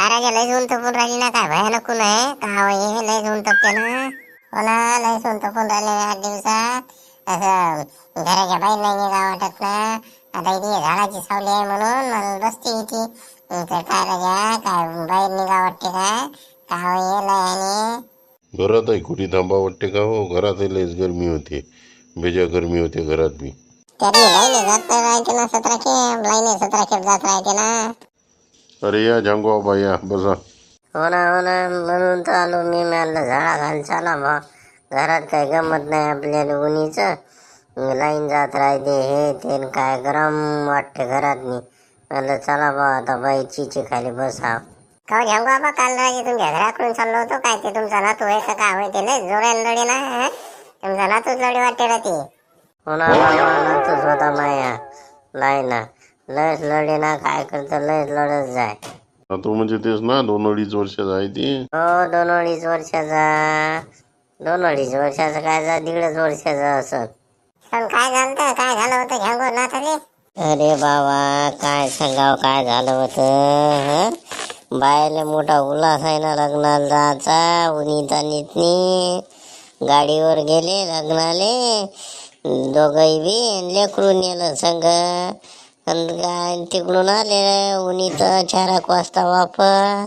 काय राजा लय झुंत पण राहिली ना काय भयानक कोण आहे. का हे लय झुंत ना. हो ना लय झुंत पण राहिले आठ दिवसात. असं घराच्या बाहेर नाही निघा वाटत ना. आता इथे झाडाची सावली आहे म्हणून मला बसते इथे. तर काय राजा काय बाहेर निघा वाटते काय का हे लय आणि घरात आहे कुठे थांबा वाटते का हो? घरात लयच गरमी होते. बेजा गरमी होते घरात बी. तरी लाईने जात राहते ना सतरा खेप. लाईने सतरा खेप जात राहते ना. अरे या जांगो बाबा या बसा। हो ना हो ना म्हणून तर आलो मी. म्हणलं झाडा घाल चला बा घरात काही गमत नाही आपल्याला उन्हीचं लाईन जात राहते हे ते न काय गरम वाटते घरात मी. म्हणलं चला बा आता बाई चिची खाली बसाव का झ्यांगू बाबा काल राजे तुमच्या घराकडून चाललो होतो काय? ते तुमचा नातू आहे का? काय ते लय जोड्याला लढे ना हं? तुमचा नातूच लढे वाटते ना ते? हो ना बाबा, नातूच होता माया. लाईना लयच लढे ना काय करतं लयच लढत जाय. तो म्हणजे तेच ना दोन अडीच वर्षाचा आहे ते. हो दोन अडीच वर्षाचा. दोन अडीच वर्षाचा काय जा दीडच वर्षाचा असं. पण काय झालं होतं? काय झालं होतं झ्यांगो नाथाले अरे बाबा काय सांगाव काय झालं होतं बायले मोठा उल्हास आहे ना लग्नाला जायचा उनीता नीतनी. गाडीवर गेले लग्नाले. दोघही बी लेकरून नेलं संग. आणि काय तिकडून आले उनीत चार एक वाजता वापर.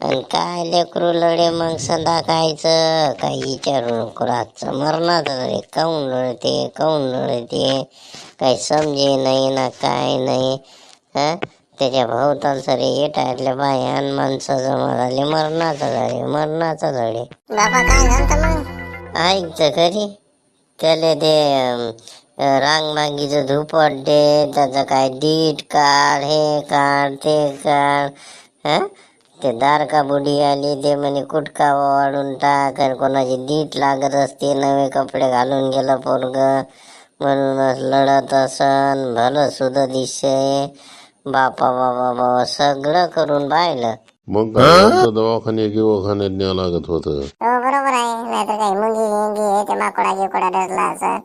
आणि काय लेकरू लढे मग संध्याकाळचं काही विचारू नको रातचं मरणाचं रे काऊन लढते काऊन लढते? काही समजे नाही ना काय नाही. हा त्याच्या भोवतालचं रे येटायतल्या बायान माणसं जमा झाले मरणाचं झाले मरणाचं झाले. बाबा काय झालं मग? ऐकतं खरी त्याला ते अं, रांग मागीचं धुपट दे त्याचं काय दीट काढ हे काढ ते काढ हा? ते दारका बुडी आली ते म्हणे कुटका वाढून टाक. आणि कोणाची दीट लागत असते नवे कपडे घालून गेलं पोरग. म्हणूनच लढत असन भलं सुद्धा दिसय बापा बाबा बाबा सगळं करून पाहिलं. मग काय आमचं दवाखाने गिवाखान्यात न्यावं लागत होतं. हो बरोबर आहे. नाहीतर काही मुंगी गिंगी हे ते माकोडा गिकोडा डसला असं.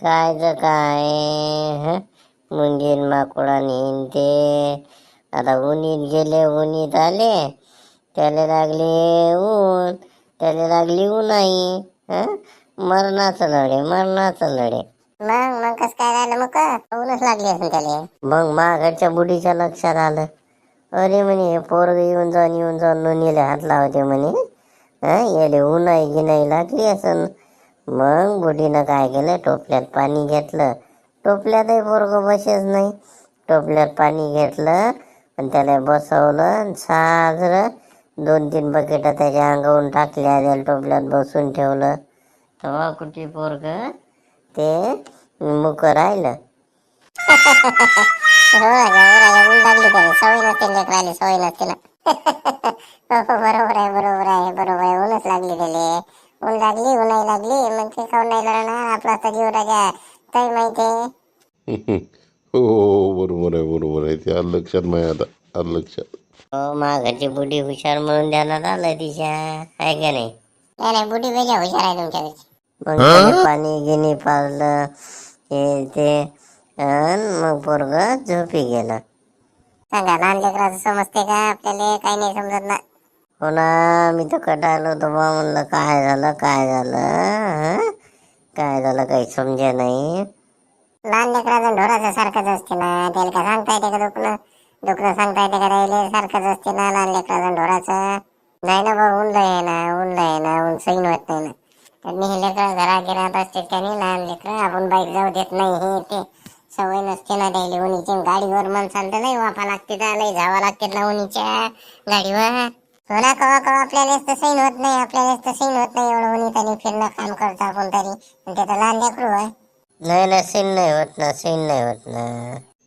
काय काय? हं? मुंगीन माकोडा नेईन ते आता उन्हीत गेले उन्हीत आले. त्याला लागले ऊन त्याला लागली उन्हाई. हं? मरणाचं लढे मरणाचं लढे. मग मग कस काय झालं मग? ऊनच लागली असेल त्याला. मग माघरच्या बुढीच्या लक्षात आलं. अरे म्हणे हे पोरग येऊन जाऊन येऊन जाऊन नोनीले हात लावते म्हणे. हं? याले उन्हाई गिनाई लागली असन. मग बुढीनं काय केलं? टोपल्यात पाणी घेतलं. टोपल्यातही पोरगं बसेच नाही. टोपल्यात पाणी घेतलं आणि त्याला बसवलं आणि साजरं दोन तीन बकेटं त्याच्या अंगावरून टाकल्या त्याला टोपल्यात बसून ठेवलं. तेव्हा कुठे पोरग? ते मुक राहिलं. हो राजा हो राजा लागली त्याला सवय नसते लेकराले सवय नसते ना. हो, बरोबर आहे बरोबर आहे बरोबर आहे. उलच लागली त्याला. ऊन लागली उन्हाही लागली मग ते खाऊन नाही लढणार आपला तर जीव राजा. काही माहिती आहे. हो हो, बरोबर आहे बरोबर आहे. ते आलं लक्षात माझ्या आता आलं लक्षात. हो माघाची बुढी हुशार म्हणून ध्यानात आलं तिच्या आहे का नाही? नाही नाही बुढी वेगळ्या हुशार आहे तुमच्यापेक्षा मग त्याने पाणी गिनी पाजलं हे ते अन मग पोरग झोपी गेलं. सांगा लहान लेकराचं समजते का? आपल्याला काही नाही समजत ना. हो ना मी तर कटायलो होतो बा म्हणलं काय झालं काय झालं काय झालं काही समजे नाही. लहान लेकराचं ढोराचं सारखंच असते ना त्याला काय सांगता येते का दुखणं? दुखणं सांगता येते का राहिले सारखंच असते ना लहान लेकराचं ढोराचं. नाही ना बा ऊन आहे ना ऊन आहे ना ऊन सैन होत नाही ना. त्यांनी हे लेकरं घरा गिरात असते त्याने लहान लेकरं? आपण बाईक जाऊ देत नाही हे ते. सवय नसते ना त्याला उन्हीची गाडीवर माणसांना तर नाही वापा लागते तर जावं लागते ना उन्हीच्या गाडीवर. हो ना कवा कवा आपल्याला तर सैन होत नाही आपल्याला तर सैन होत नाही एवढं उन्हीत आणि फिरणं काम करतो आपण तरी. ते तर लहान लेकरू आहे. नाही ना सैन नाही होत ना सैन नाही होत ना.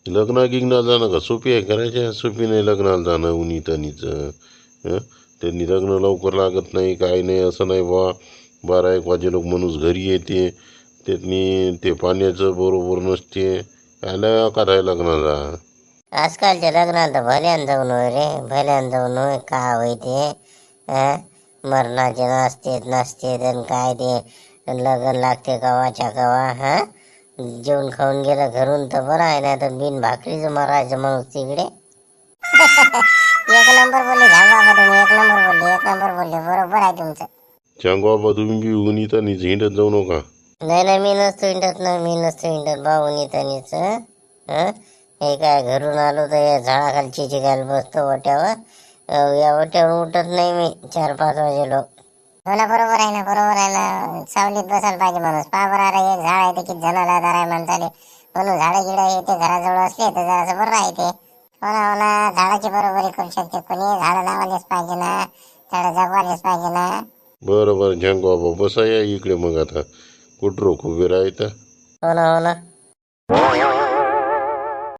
लग्ना गिग्नाला जाणं का? सोपी आहे करायच्या सोपी नाही लग्नाला जाणं उन्ही तनीचं. हं? त्यांनी लग्न लवकर लागत नाही काय नाही असं नाही बा बारा एक वाजे लोक माणूस घरी येते. त्यांनी ते पाण्याचं बरोबर नसते. आल्या का राय लग्नाला? आजकालच्या लग्नाला तर भल्यान जाऊन होय रे भल्यान जाऊन होय का होय ते हं? मरणाचे नाचतेत नाचतेत आणि काय ते लग्न लागते कवाच्या कवा हा? जेवण खाऊन गेलं घरून तर बरं आहे ना तर बिन भाकरीच मरायचं माणूस तिकडे. एक नंबर बोलले बाबा तुम्ही? एक नंबर बोलले एक नंबर बोलले बरोबर आहे तुमचं. चांग बाबा तुम्ही बी उन्हीत आणि झिंडत जाऊ नका. नाही नाही मी नसतो इंटत ना मी नसतो इंटत भाऊ तनीच हं काय घरून आलो तर या झाडाखालची चिकायला बसतो वाट्यावर अं, या वाट्यावर उठत नाही मी. चार पाच वाजे लोक. हो ना बरोबर आहे ना बरोबर आहे ना. सावलीत बसायला पाहिजे माणूस. पहा बरं अरे एक झाड आहे ते किती जणाला आधार आहे माणसाले. म्हणून झाडं गिडं हे ते घराजवळ असले तर जरासं बरं आहे ते हो ना हो ना झाडाची बरोबरी करू शकते कोणी. झाडं लावायलाच पाहिजे ना. झाडं जगवायलाच पाहिजे ना. बरं बरं चांग बाबा बसा या इकडे मग आता. कुठं खूप राहता? हो ना हो ना.